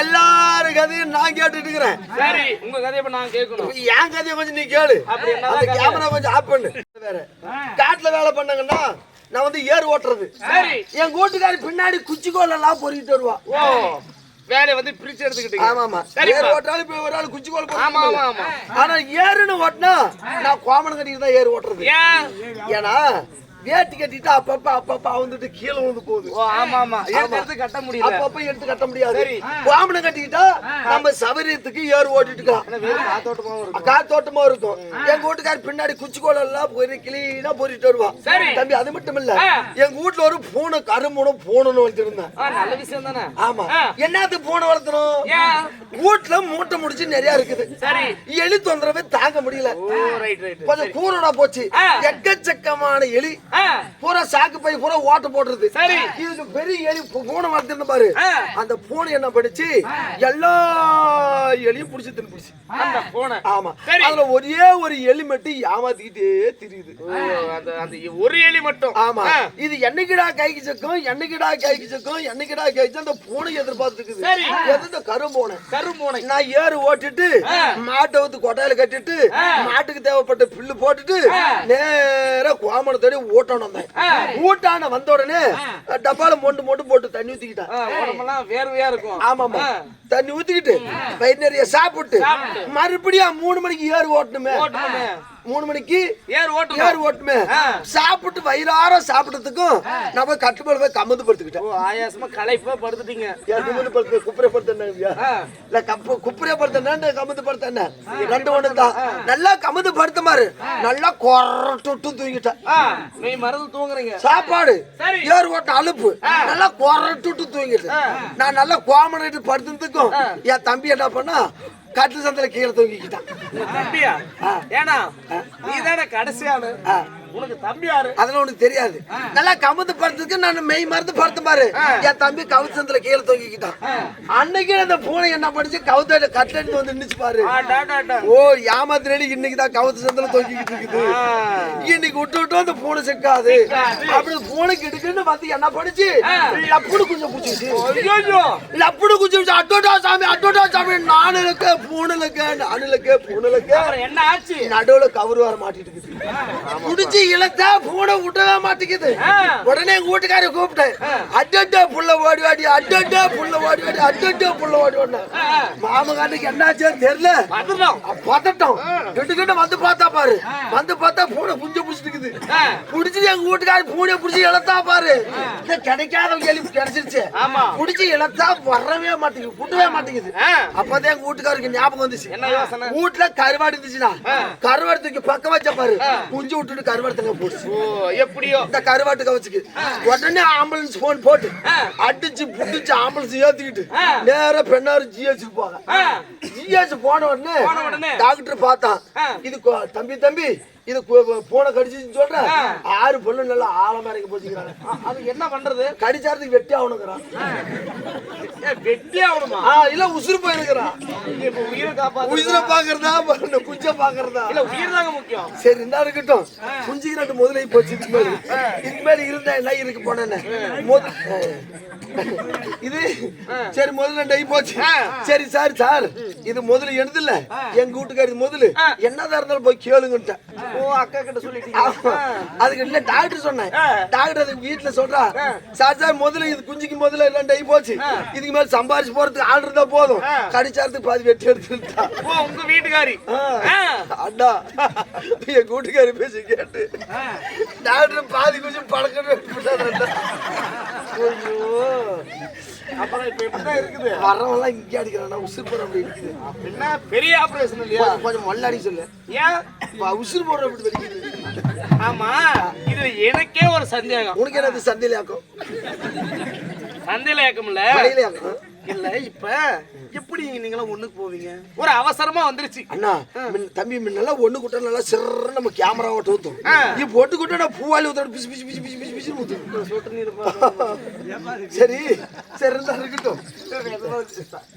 எல்லாரும் கதையும் நான் கேட்டுட்டு இருக்கிறேன். சரி உங்க கதையை இப்ப நான் கேட்கணும். என் கதையை கொஞ்சம் நீ கேளு. அந்த? கேமரா கொஞ்சம் ஆஃப் பண்ணு. வேற. காட்டுல வேலை பண்ணங்கன்னா நான் வந்து ஏர் ஓட்டுறது. சரி. என் கூட்டுக்காரி பின்னாடி குச்சிக்கோல் எல்லாம் பொறிக்கிட்டு வருவா. ஓ வேலையை வந்து பிரிச்சு எடுத்துக்கிட்டீங்க. ஆமா ஆமா. சரிப்பா. ஏர் ஓட்டாலும் இப்ப ஒரு ஆள் குச்சிக்கோல் ஆமா பொறிக்கிட்டு ஆமா ஆமா ஆனா ஏறுன்னு ஓட்டினா நான் கோமணம் கட்டிட்டு தான் ஏறு ஓட்டுறது. ஏன்? ஏன்னா வேட்டி கட்டிட்டு அப்பப்ப அப்பப்ப அவந்துட்டு கீழே விழுந்து போகுது. ஆமா ஆமா. எடுத்து கட்ட முடியல. அப்பப்ப எடுத்து கட்ட முடியாது. கோமணம் கட்டிக்கிட்டா நம்ம சவரியத்துக்கு ஏறு ஓட்டிட்டு இருக்கலாம் ஆனா வெறும் காத்தோட்டமாவும் இருக்கும்? காத்தோட்டமா இருக்கும். எங்க வீட்டுக்காரி பின்னாடி குச்சிக்கோல் எல்லாம் பொறி கிளீனா பொறிட்டு வருவான். தம்பி அது மட்டும் இல்ல. எங்க வீட்டுல ஒரு பூனை கரும்பூனும் பூனைன்னு வளர்த்திருந்தேன். நல்ல விஷயம் தானே? ஆமா. ஆ. என்னது பூனை வளர்த்தணும்? வீட்டுல மூட்டை முடிச்சு நிறைய இருக்குது. எலி தொந்தரவே தாங்க முடியல. கொஞ்சம் கூரடா போச்சு. எக்கச்சக்கமான எலி. பூரா சாக்கு பை பூரா ஓட்ட போடுறது சரி. இதுக்கு பெரிய எலி பூனை வளர்த்திருந்த பாரு. அந்த பூனை என்ன பண்ணுச்சு? எல்லா எலியும் புடிச்சு தின்னு புடிச்சு. அந்த போன. ஆமா. அதுல ஒரே ஒரு எலி மட்டும் ஏமாத்திக்கிட்டே திரியுது. அந்த ஒரு எலி மட்டும். ஆமா. இது என்னைக்குடா கைக்கு சக்கும்? என்னைக்குடா கைக்கு சக்கும்? என்னைக்குடா கைக்கு அந்த பூனை எதிர்பார்த்துக்குது. எது இந்த கரும்போனை? கரும்பூனை. நான் ஏறு ஓட்டிட்டு. மாட்டை வந்து கொட்டையில கட்டிட்டு. மாட்டுக்கு தேவைப்பட்ட பில்லு போட்டுட்டு நேரா கோமணத்தோட ஊட்டான வந்தேன். ஊட்டான வந்த உடனே டப்பால மொண்டு மொண்டு போட்டு தண்ணி ஊத்திக்கிட்டேன் உடம்பெல்லாம் வேர்வையா இருக்கும். ஆமாமா. தண்ணி ஊத்திக்கிட்டு வயிறு நிறைய சாப்பிட்டு. மறுபடியும் மூணு மணிக்கு ஏறு ஓட்டணுமே. மூணு மணிக்கு ஏர் ஓட்டணும். ஏறு ஓட்டுமே. சாப்பிட்டு வயிறார சாப்பிட்டதுக்கும் நம்ம கட்டுப்பாடு போய் கம்மந்து படுத்துக்கிட்டேன். ஓ ஆயாசமா களைப்பா படுத்துட்டீங்க. மூணு படுத்து குப்புரை படுத்தேன். இல்ல கப்பு குப்புரைய படுத்தேன் கம்மந்து படுத்தேன் ரெண்டு ஒண்ணு தான். நல்லா கம்மந்து படுத்த மாதிரி நல்லா கொரட்டு தூங்கிட்டேன். நீ மறந்து தூங்குறீங்க. சாப்பாடு. ஏறு ஓட்ட அலுப்பு. நல்லா கொரட்டு தூங்கிட்டு நான் நல்லா கோமனிட்டு படுத்ததுக்கும் என் தம்பி என்ன பண்ணா கட்டில் சந்தில கீழே தூங்கிக்கிட்டான் உங்க தம்பியா ஏனா நீ தானே கடைசியானு. உனக்கு தம்பி யாரு? அதெல்லாம் உனக்கு தெரியாது. நல்லா கமுந்து படுத்ததுக்கு நான் மெய் மருந்து படுத்த பாரு. என் தம்பி கவுச்சந்தில கீழே தூங்கிக்கிட்டான். அன்னைக்கு அந்த பூனை என்ன பண்ணிச்சு? கவுத்த கட்டெடுத்து வந்து நின்னுச்சு பாரு. ஓ ஏமாத்திரடி இன்னைக்கு தான் கவுத்து சந்தில தூங்கிக்கிட்டு இருக்குது. இன்னைக்கு விட்டு விட்டு அந்த பூனை சிக்காது. அப்படி பூனைக்கு எடுக்குன்னு வந்து என்ன பண்ணிச்சு? லப்புடு குஞ்சம் பிடிச்சிச்சு லப்புடு குஞ்சம் அட்டோட்டா சாமி அட்டோட்டா சாமி நானு இருக்க பூனை இருக்க நானு இருக்க பூனை இருக்க அப்புறம் என்ன ஆச்சு? நடுவுல கவுரு வர மாட்டிட்டு இருக்குது. புடிச்சு இழுத்தா பூனை விட்டவே மாட்டேங்குது. உடனே எங்க வீட்டுக்கார கூப்பிட்டேன் அட்டட்டா புள்ள ஓடி வாடி அட்டட்டா புள்ள ஓடி வாடி அட்டட்டா புள்ள ஓடி ஓடின மாமகாண்டுக்கு என்னாச்சுன்னு தெரியல. பதட்டம். கிட்ட கிட்ட வந்து பார்த்தா பாரு. வந்து பார்த்தா பூனை புஞ்ச புடிச்சிட்டு புடிச்சு எங்க வீட்டுக்கார பூனை புடிச்சு இழத்தா பாரு. இந்த கிடைக்காத எலி கிடைச்சிருச்சு. புடிச்சு இழத்தா வரவே மாட்டேங்குது புட்டவே மாட்டேங்குது. அப்பதான் எங்க வீட்டுக்காருக்கு ஞாபகம் வந்துச்சு. வீட்டுல கருவாடு இருந்துச்சுன்னா கருவாடு தூக்கி பக்கம் வச்ச பாரு. குஞ்சு விட்டுட்டு கருவாடு தங்க போடுச்சு ஓ எப்படியோ. இந்த கருவாட்டு கவச்சுக்கு. உடனே ஆம்புலன்ஸ் போன் போட்டு அடிச்சு புடிச்சு ஆம்புலன்ஸ் ஏத்திக்கிட்டு நேரா பெண்ணாரு ஜிஹெச் போங்க ஜிஹெச் போன உடனே? டாக்டர் பார்த்தான். இது தம்பி தம்பி இது பூனை கடிச்சுன்னு சொல்றேன். ஆறு பொண்ணு நல்லா ஆழமா இறங்கி போச்சுக்கிறாங்க அது என்ன பண்றது? கடிச்சாரத்துக்கு வெட்டி ஆகணுங்கிறான். வெட்டி ஆகணுமா? இல்ல உசுறு போயிருக்கிறான். உயிரை காப்பாத்து உயிரை பாக்குறதா குஞ்ச பாக்குறதா. இல்ல உயிர் தாங்க முக்கியம். சரி இந்த இருக்கட்டும். குஞ்சுக்கு ரெண்டு முதல்ல போச்சு இதுக்கு மேல இதுக்கு மேல இருந்தா என்ன இருக்கு போனேன்னு. இது சரி முதல்ல ஆகி போச்சு. சரி சார் சார் இது முதல்ல எடுத்துல எங்க வீட்டுக்காரி முதல்ல என்னதான் இருந்தாலும் போய் கேளுங்கன்ட்டேன். ஓ அக்கா கிட்ட சொல்லிட்டீங்க. அதுக்கு இல்ல டாக்டர் சொன்னேன். டாக்டர் அதுக்கு வீட்டுல சொல்றா சார் சார் முதல்ல இது குஞ்சுக்கு முதல்ல ரெண்டு ஆகி போச்சு. இதுக்கு மேல சம்பாரிச்சு போறதுக்கு ஆள் இருந்தா போதும். கடிச்சாரத்துக்கு பாதி வெட்டி எடுத்துட்டா. ஓ உங்க வீட்டுக்காரி. ஆ. அண்ணா என் கூட்டுக்காரி பேசி கேட்டு. டாக்டர் பாதி கொஞ்சம் பழக்கணும் ஐயோ. அப்புறம் இப்ப எப்படிதான் இருக்குது. வரவெல்லாம் இங்கே அடிக்கிறான் உசுறு போற அப்படி இருக்குது என்ன பெரிய ஆபரேஷன் இல்லையா? கொஞ்சம் மல்லாடி சொல்லு. ஏன்? உசுறு போடுற அப்படி வலிக்குது. ஆமா இதுல எனக்கே ஒரு சந்தேகம். உனக்கு என்னது சந்தையிலாக்கும் சந்தையில ஏக்கம்ல வலையிலாக்கும் இல்ல இப்ப எப்படி நீங்களும் ஒண்ணுக்கு போவீங்க? ஒரு அவசரமா வந்துருச்சு. அண்ணா தம்பி முன்னெல்லாம் ஒண்ணு குட்ட நல்லா சிற நம்ம கேமரா ஓட்ட ஊத்தும். இப்போ ஒட்டு குட்ட நான் பூவாலி ஊத்தோட பிசு பிசு பிசு பிசு பிசு பிசு ஊத்தும் சரி சரி இருக்கட்டும்